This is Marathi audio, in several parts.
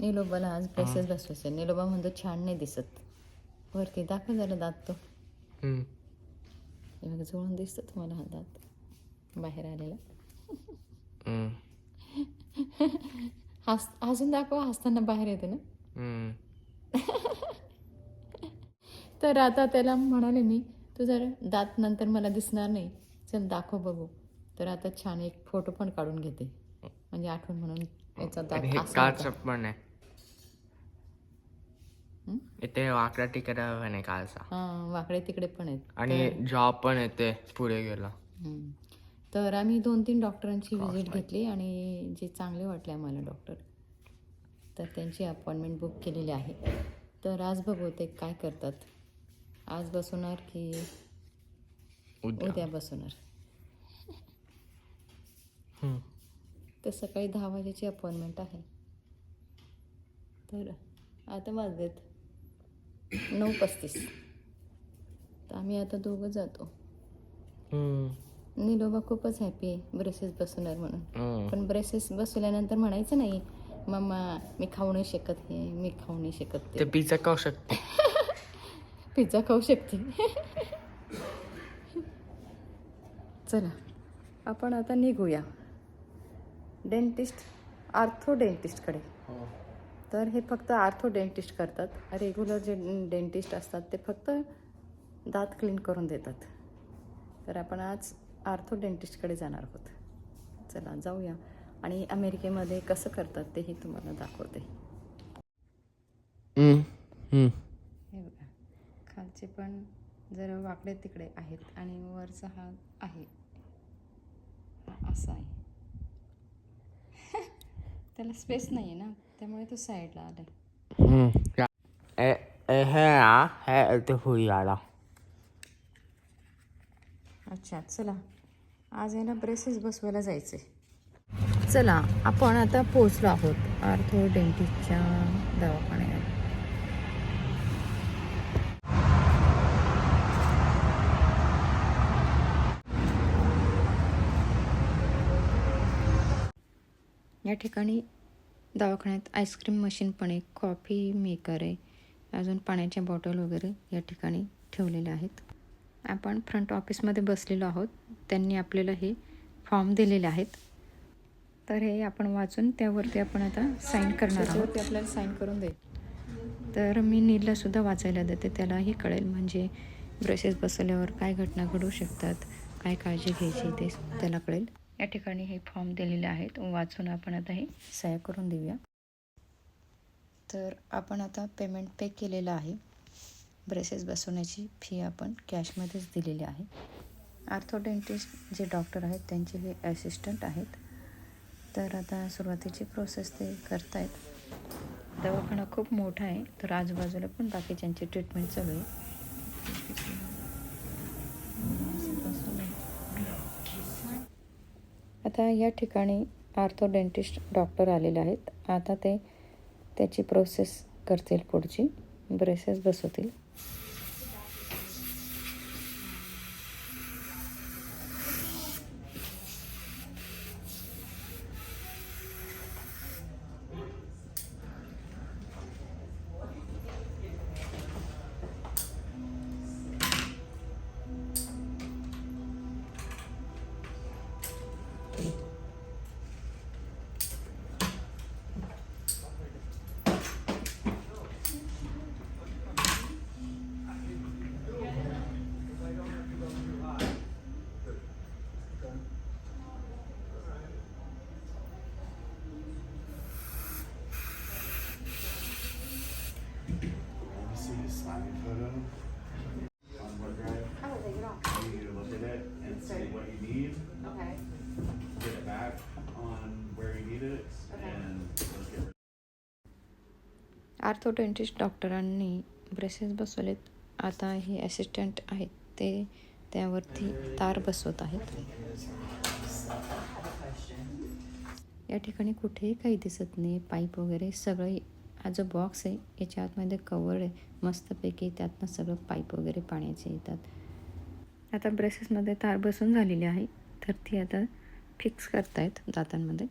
निलोबाला आज ब्रेसेस बसवायचे निलोबा म्हणतो छान नाही दिसत वरती दाखव जरा दात तो हम्म. बघा जवळून दिसतो तुम्हाला हा दात बाहेर आलेला. हस अजून दाखव हसताना बाहेर येते ना. तर आता त्याला म्हणाले मी तू जर दात नंतर मला दिसणार नाही चल दाखव बघू तर आता छान एक फोटो पण काढून घेते म्हणजे आठवण म्हणून याचा दात. पण आहे? इथे वाकडा तिकडा पण आहे कालचा हा वाकडे तिकडे पण आहेत. आणि जॉब पण येते पुढे गेला. हम्म. तर आम्ही दोन तीन डॉक्टरांची व्हिजिट घेतली आणि जे चांगले वाटले आम्हाला डॉक्टर. तर त्यांची अपॉइंटमेंट बुक केलेली आहे. तर आज बघू ते काय करतात. आज बसवणार की उद्या. उद्या बसवणार. हम्म. तर सकाळी दहा वाजेची अपॉइंटमेंट आहे. तर आता वाजलेत. नऊ पस्तीस. तर आम्ही आता दोघं जातो. निलोबा खूपच हॅपी आहे ब्रेसेस बसवणार म्हणून. पण ब्रेसेस बसवल्यानंतर म्हणायचं नाही मम्मा मी खाऊ नाही शकत हे मी खाऊ नाही शकत ते. ते पिझ्झा खाऊ शकते. पिझ्झा खाऊ शकते. चला आपण आता निघूया. डेंटिस्ट आर्थो डेंटिस्टकडे तर हे फक्त आर्थो डेंटिस्ट करतात. रेग्युलर जे डेंटिस्ट असतात ते फक्त दात क्लीन करून देतात. तर आपण आज आर्थो डेंटिस्टकडे जाणार आहोत. चला जाऊया. आणि अमेरिकेमध्ये कसं करतात तेही तुम्हाला दाखवते. हे बघा. खालचे पण जरा वाकडे तिकडे आहेत आणि वरचा हा आहे. असा आहे. त्याला स्पेस नाही आहे ना? त्यामुळे तो साईडला आला हे आला. अच्छा चला. आज याला ब्रेसेस बसवायला जायचे चला आपण आता पोचलो आहोत आर्थो डेंटिस्टच्या दवाखान्यात. या ठिकाणी दवाखान्यात आईस्क्रीम मशीन पण आहे कॉफी मेकर आहे अजून पाण्याच्या बॉटल वगैरे या ठिकाणी ठेवलेल्या आहेत. आपण फ्रंट ऑफिसमध्ये बसलेलो आहोत. त्यांनी आपल्याला हे फॉर्म दिलेले आहेत. तर हे आपण वाचून त्यावरती आपण आता साईन करणार आहोत. आपल्याला साईन करून दे तर मी नीलला सुद्धा वाचायला देते. त्यालाही कळेल म्हणजे ब्रशेस बसवल्यावर काय घटना घडू शकतात काय काळजी घ्यायची ते त्याला कळेल. या ठिकाणी हे फॉर्म दिलेले आहेत. वाचून आपण आता हे सह्या करून देऊया. तर आपण आता पेमेंट पे केलेलं आहे. ब्रेसेस बसवण्याची फी आपण कॅशमध्येच दिलेली आहे. आर्थोडेंटिस्ट जे डॉक्टर आहेत त्यांचे हे असिस्टंट आहेत. तर आता सुरुवातीची प्रोसेस ते करतायत. दवाखाना खूप मोठा आहे तर आजूबाजूला पण बाकीच्यांची ट्रीटमेंट चालू आहे. आता या ठिकाणी आर्थोडेंटिस्ट डॉक्टर आलेले आहेत. आता ते त्याची प्रोसेस करतील पुढची. ब्रेसेस बसवतील. आर्थोडेंटिस्ट डॉक्टरांनी ब्रेसेस बसवलेत. आता हे असिस्टंट आहेत. ते त्यावरती तार बसवत आहेत. या ठिकाणी कुठेही काही दिसत नाही. पाईप वगैरे सगळं हा जो बॉक्स आहे याच्या आतमध्ये कवर आहे. मस्तपैकी त्यातनं सगळं पाईप वगैरे पाण्याचे येतात. आता ब्रेसेसमध्ये तार बसून झालेली आहे. तर ती आता फिक्स करतायत दातांमध्ये.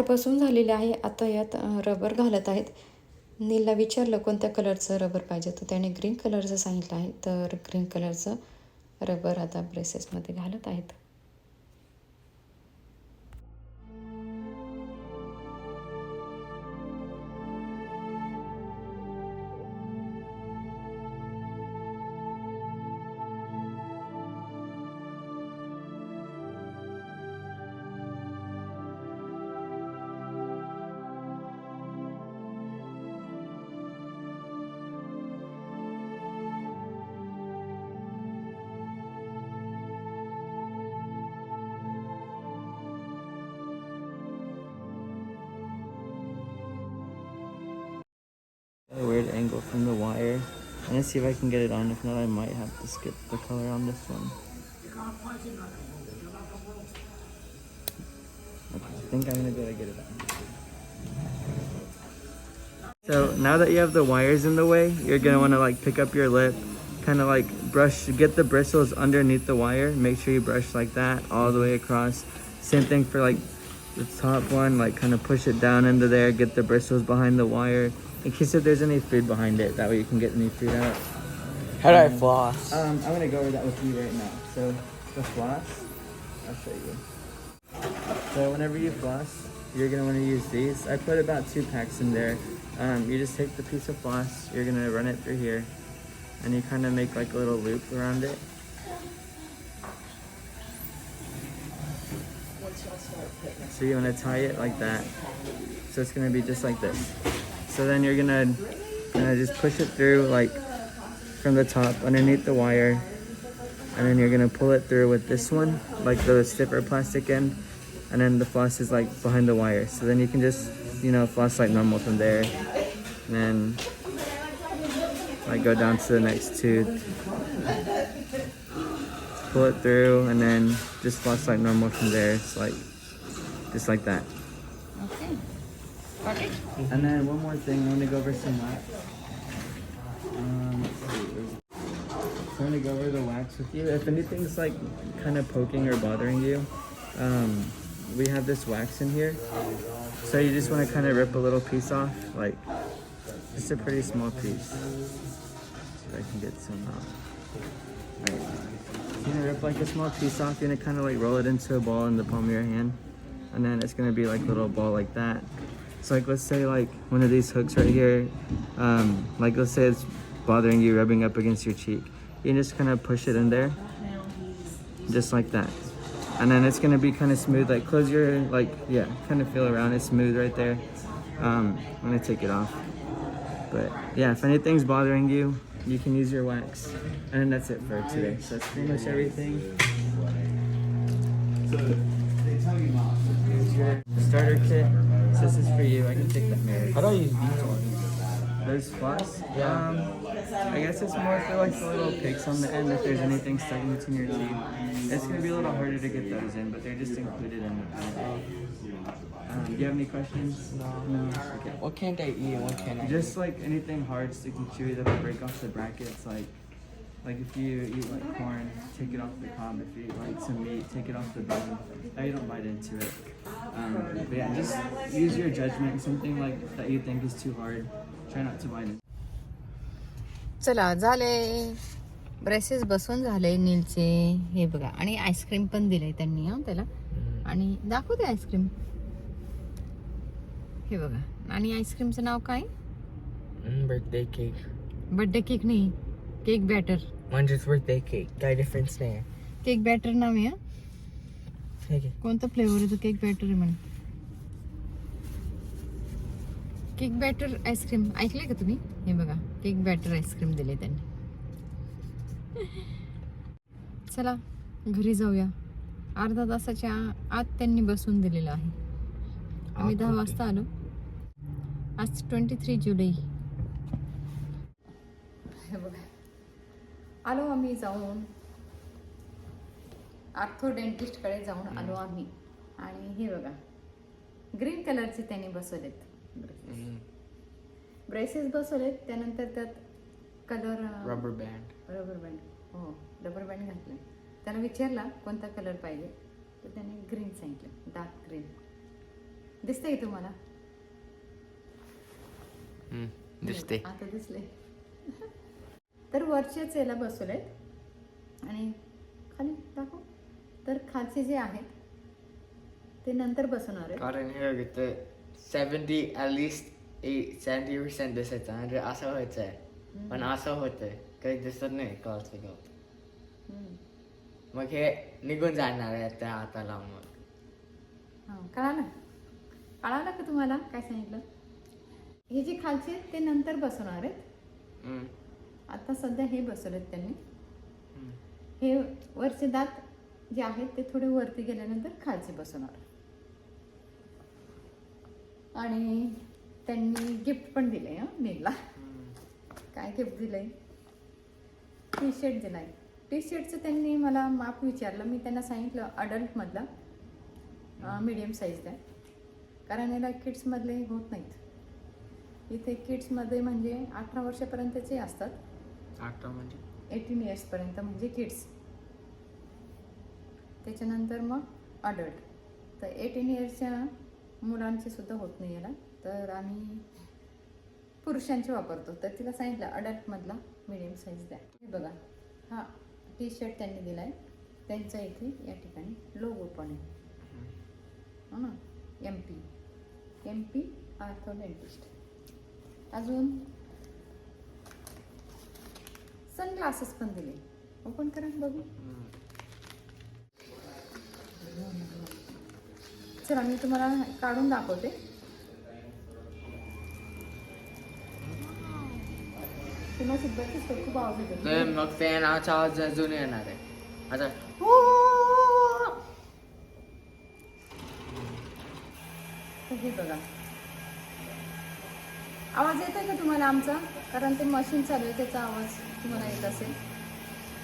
तार बसून आहे. आता यात रबर घालत आहेत. नीलला विचारलं कोणत्या कलरचं रबर पाहिजे? तर त्याने ग्रीन कलरचं सांगितलं आहे. तर ग्रीन कलरचं रबर आता ब्रेसेसमध्ये घालत आहेत. Angle from the wire. I'm gonna see if I can get it on. If not, I might have to skip the color on this one. Okay, I think I'm gonna able to get it on. So now that you have the wires in the way, you're gonna wanna like pick up your lip, kind of like brush, get the bristles underneath the wire. Make sure you brush like that all the way across. Same thing for like the top one, like kind of push it down into there, get the bristles behind the wire. In case if there's any food behind it, that way you can get any food out. How do I floss? Um, I'm gonna go over that with you right now. So the floss, I'll show you. So whenever you floss, you're gonna want to use these. I put about two packs in there. Um, you just take the piece of floss, you're gonna run it through here, and you kind of make like a little loop around it. So you want to tie it like that. So it's gonna be just like this. So then you're gonna, gonna just push it through like from the top underneath the wire. And then you're gonna pull it through with this one like the stiffer plastic end. And then the floss is like behind the wire. So then you can just you know floss like normal from there. And then like go down to the next tooth. Pull it through and then just floss like normal from there. It's like just like that It? and then one more thing, I'm gonna go over some wax. Um. So I'm gonna go over the wax with you. If anything's like kind of poking or bothering you, um, we have this wax in here. So you just want to kind of rip a little piece off, like just a pretty small piece. So I can get some out. Alright. You're gonna rip like a small piece off. You're gonna kind of like roll it into a ball in the palm of your hand, and then it's gonna be like a little ball like that. So like let's say like one of these hooks right here, um, like let's say it's bothering you, rubbing up against your cheek. You can just kind of push it in there, just like that, and then it's gonna be kind of smooth. Like close your like yeah, kind of feel around. It's smooth right there. Um, I'm gonna take it off. But yeah, if anything's bothering you, you can use your wax. And that's it for today. So that's pretty much everything. So they tell you not to. Here's your starter kit. This is for you. I can take that mirror. How do I use these ones? Those floss? Um, I guess it's more for like the little picks on the end if there's anything stuck in between your teeth. It's gonna be a little harder to get those in, but they're just included in the pack. Um, do you have any questions? No. No. Okay. What can't I eat and what can't I Just like anything hard, sticky, chewy that will break off the brackets. Like, like if you eat like corn, take it off the cob. If you eat like some meat, take it off the bone. That you don't bite into it. Um, but yeah, just use your judgment. Something like that you think is too hard, try not to bite into. चला झाले ब्रेसेस बसून झाले नीलचे हे बघा आणि आईस्क्रीम पण दिलंय त्यांनी हा त्याला आणि दाखवू दे आईस्क्रीम हे बघा आणि आईस्क्रीमचं नाव काय Mm, birthday cake. Birthday cake नाही cake batter. Just birthday cake. Got a different snare. Cake batter नाव आहे हा. कोणतं फ्लेवर आहे तो केक बॅटर आहे म्हणे? Cake batter ice cream. ऐकलंय का तुम्ही? हे बघा केक बॅटर आईस्क्रीम दिले त्यांनी. चला घरी जाऊया. अर्धा तासाच्या आत त्यांनी बसून दिलेलं आहे. आम्ही दहा वाजता आलो. आज ट्वेंटी थ्री जुलै. हे बघा. आलो आम्ही जाऊन. आर्थो डेंटिस्टकडे जाऊन आलो आम्ही. आणि हे बघा ग्रीन कलरचे त्यांनी बसवलेत. ब्रेसेस बसवलेत त्यानंतर त्यात colour Rubber band. Rubber band हो रबर बँड घातलं. त्याला विचारला कोणता कलर पाहिजे? तर त्याने ग्रीन सांगितलं डार्क ग्रीन. दिसतंय तुम्हाला? दिसते आता दिसले तर वरच्याच याला बसवलेत. आणि खाली दाखव. तर खालचे जे आहेत ते नंतर बसवणार आहेत. कारण हे बघ ते seventy at least eight seventy percent दिसायचं म्हणजे असं व्हायचं आहे पण असं होतंय. काही दिसत नाही कळत गवत. मग हे निघून जाणार आहे त्या आता लावून मग कळालं कळालं का तुम्हाला? काय सांगितलं? हे जे खालचे आहेत, ते नंतर बसवणार आहेत. आता सध्या हे बसवलेत त्यांनी. हे वरचे दात जे आहेत ते थोडे वरती गेल्यानंतर खालचे बसवणार. आणि त्यांनी गिफ्ट पण दिले हं नीलला. काय गिफ्ट दिलंय? टी शर्ट दिलाय. टी शर्टचं त्यांनी मला माप विचारलं. मी त्यांना सांगितलं अडल्टमधला मीडियम साईज द्या कारण याला किड्समधले होत नाहीत. इथे किड्समध्ये म्हणजे अठरा वर्षापर्यंतचे असतात. आता म्हणजे? एटीन इयर्सपर्यंत म्हणजे किड्स त्याच्यानंतर मग अडल्ट तर एटीन इयर्सच्या मुलांचे सुद्धा होत नाही याला. तर आम्ही पुरुषांचे वापरतो. तर तिला सांगितलं अडल्टमधला मिडियम साईज द्या. हे बघा. हा टी शर्ट त्यांनी दिला आहे त्यांचा इथे या ठिकाणी लोगो पण आहे. हो ना? M P M P ortho dentist अजून सनग्लासेस पण दिले. ओपन करा बघू. चला मी तुम्हाला काढून दाखवते. खूप आवाज येतो. मग फॅनाचा आवाज अजून येणार आहे. आता. हो तर हे बघा. आवाज येतोय का तुम्हाला आमचा? कारण ते मशीन चालू आहे त्याचा आवाज तुम्हाला येत असेल.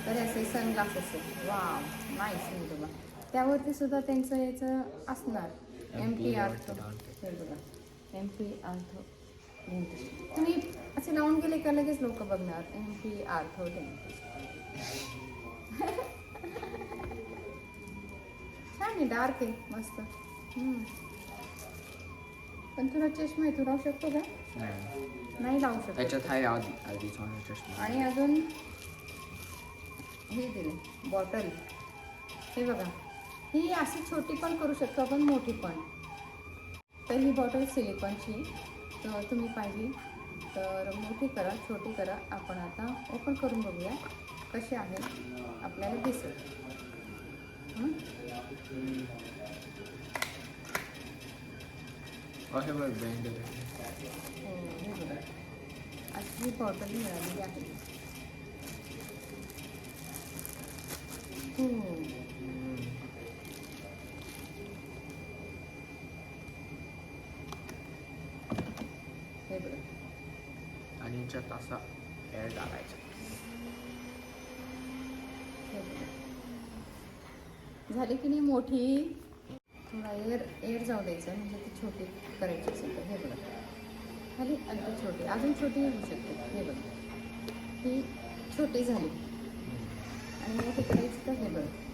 तर असे सनग्लासेस आहे वा नाईस मी बघा. त्यावरती सुद्धा त्यांचं याचं असणार. एम पी आर्थो हे बघा. एम पी आर्थो डेंटिस्ट तुम्ही असे लावून गेले का लगेच लोक बघणार? एम पी आर्थो डेंटिस्ट छान आहे डार्क आहे मस्त. हम्म. पण तुला चष्मा आहे तू लावू शकतो का? नाही. नाही लावू शकतो. त्याच्यात आहे आधी आधी चष्मा. आणि अजून हे दिले बॉटल. हे बघा. ही अशी छोटी पण करू शकतो आपण मोठी पण. तर ही बॉटल सिलिकॉनची. तर तुम्ही पाहिजे तर मोठी करा छोटी करा. आपण आता ओपन करून बघूया कशी आहे आपल्याला दिसेल. हे बघ ब्रँड बघा. अशी बॉटल मिळालेली आहे आणि याच्यात असा एअर टाकायचा. झाली की नाही मोठी? एअर एअर जाऊ द्यायचं म्हणजे ती छोटी करायची असेल तर हे बघा. खाली अगदी छोटी. अजून छोटी होऊ शकते. हे बघा. ही छोटी झाली. आणि मोठी करायचं तर हे बघा.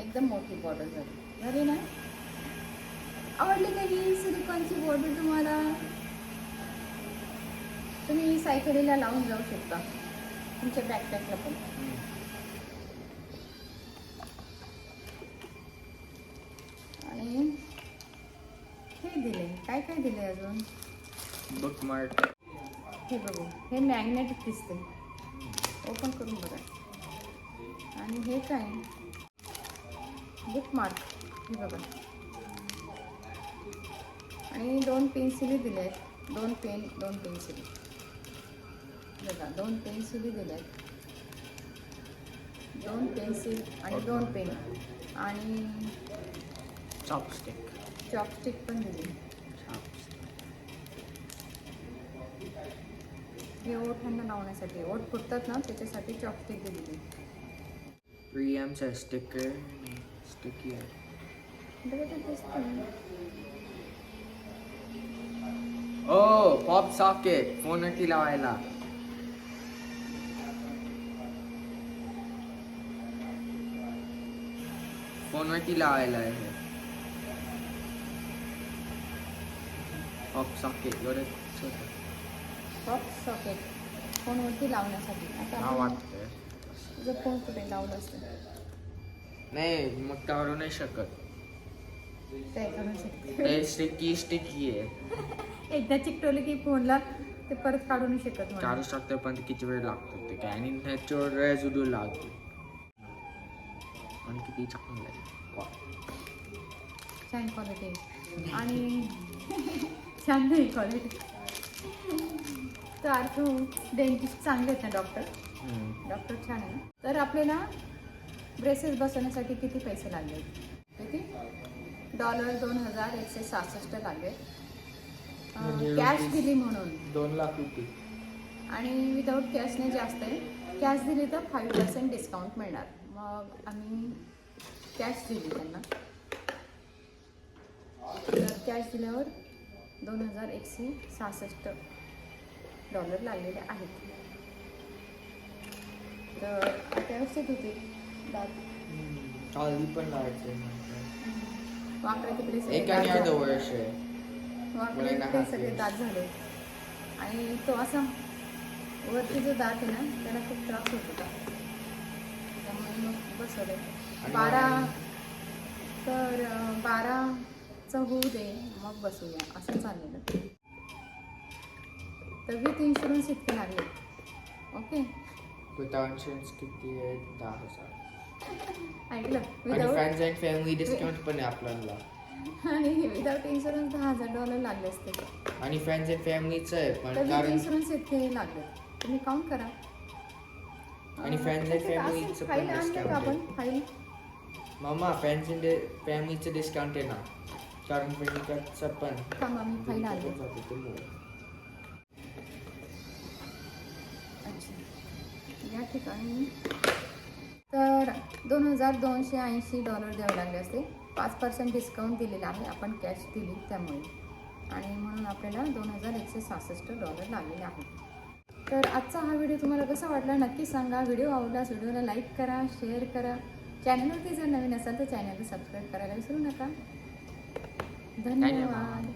एकदम मोठी बॉर्डर झाली. झाली ना? आवडली का ही सिलिकॉनची बॉर्डर तुम्हाला? तुम्ही सायकलीला लावून जाऊ शकता. तुमच्या बॅकपॅकला पण. काय दिले अजून. बुक मार्क हे बघू. हे मॅग्नेटिक दिसते ओपन करून बघा. आणि हे काय? बुक मार्क हे बघा. आणि दोन पेन्सिली दिल्या आहेत. दोन पेन दोन पेन्सिली बघा दोन पेन्सिली दिल्या आहेत. दोन पेन्सिल आणि दोन पेन आणि चॉपस्टिक चॉपस्टिक पण दिली. हे ओठांना लावण्यासाठी ओठ फुटतात ना त्याच्यासाठी चॉपस्टिक दिलेली थ्री एमचा स्टिकर स्टिकी. ओ पॉप सॉकेट फोनवरती लावायला. फोनवरती लावायला आहे. ऑफ सॉकेट एवढं छोटं टॉप सॉकेट फोनवरती लावण्यासाठी. आता हा आपण वाटतंय. तुझं फोन कुठे लावलं असतं. नाही मग काढू नाही शकत. ते करू शकते ते स्टिकी स्टिकी आहे. एकदा चिकटवलं की फोनला ते परत काढू नाही शकत म्हणून. काढू शकतो पण ते किती वेळ लागतो ते. काय आणि नॅचरल रेझिड्यू लागतो. आणि किती चांगलं आहे. वा. छान क्वालिटी आणि छान नाही क्वालिटी तर अर्थ डेंटिस्ट चांगले आहेत ना डॉक्टर. डॉक्टर छान आहे. तर आपल्याला ब्रेसेस बसवण्यासाठी किती पैसे लागले? किती? डॉलर दोन हजार एकशे सहासष्ट लागले. म्हणजे कॅश रुपीज- दिली म्हणून. दोन लाख रुपये. आणि विदाऊट कॅशने जास्त आहे. कॅश दिली तर फाईव्ह पर्सेंट डिस्काउंट मिळणार. मग आम्ही कॅश दिली त्यांना. तर कॅश दिल्यावर दोन हजार एकशे सहासष्ट. डॉलर लागलेले आहेत. तर व्यवस्थित होते. दात चालली पण लावायचं वाकडे तिकडे सगळे दात झाले. वाकडे तिकडे सगळे. दात आणि तो असा वरती जो दात आहे ना त्याला खूप त्रास होत होता. त्यामुळे मग बसवले. बारा तर बाराचं होऊ दे मग बसूया. असं चाललेलं. तर विथ इन्शुरन्स इतके लागले. ओके? विदाउट इन्शुरन्स किती आहे? दहा हजार. ऐकलं? फ्रेंड्स अँड फॅमिली डिस्काउंट पण आहे आपल्याला. आणि विदाऊट इन्शुरन्स दहा हजार डॉलर लागले असते. आणि फ्रेंड्स अँड फॅमिलीचं आहे पण कारण इन्शुरन्स इतके लागले. तुम्ही काउंट करा. आणि friends and family चं पण का आपण. फाईल मामा फ्रेंड्स अँड फॅमिलीचं डिस्काउंट आहे ना. कारण फॅमिलीचं पण. थांबा मी फाईल आणले ठिकाणी. तर दोन हजार दोनशे ऐंशी डॉलर द्यावे लागले असते. पाच पर्सेंट डिस्काउंट दिलेला आहे. आपण कॅश दिली त्यामुळे. आणि म्हणून आपल्याला दोन हजार एकशे सहासष्ट डॉलर लागलेले आहे. तर आजचा हा व्हिडिओ तुम्हाला कसा वाटला नक्की सांगा. व्हिडिओ आवडल्यास व्हिडिओला लाईक करा शेअर करा. चॅनलवरती जर नवीन असाल तर चॅनलला सबस्क्राईब करायला विसरू नका. धन्यवाद.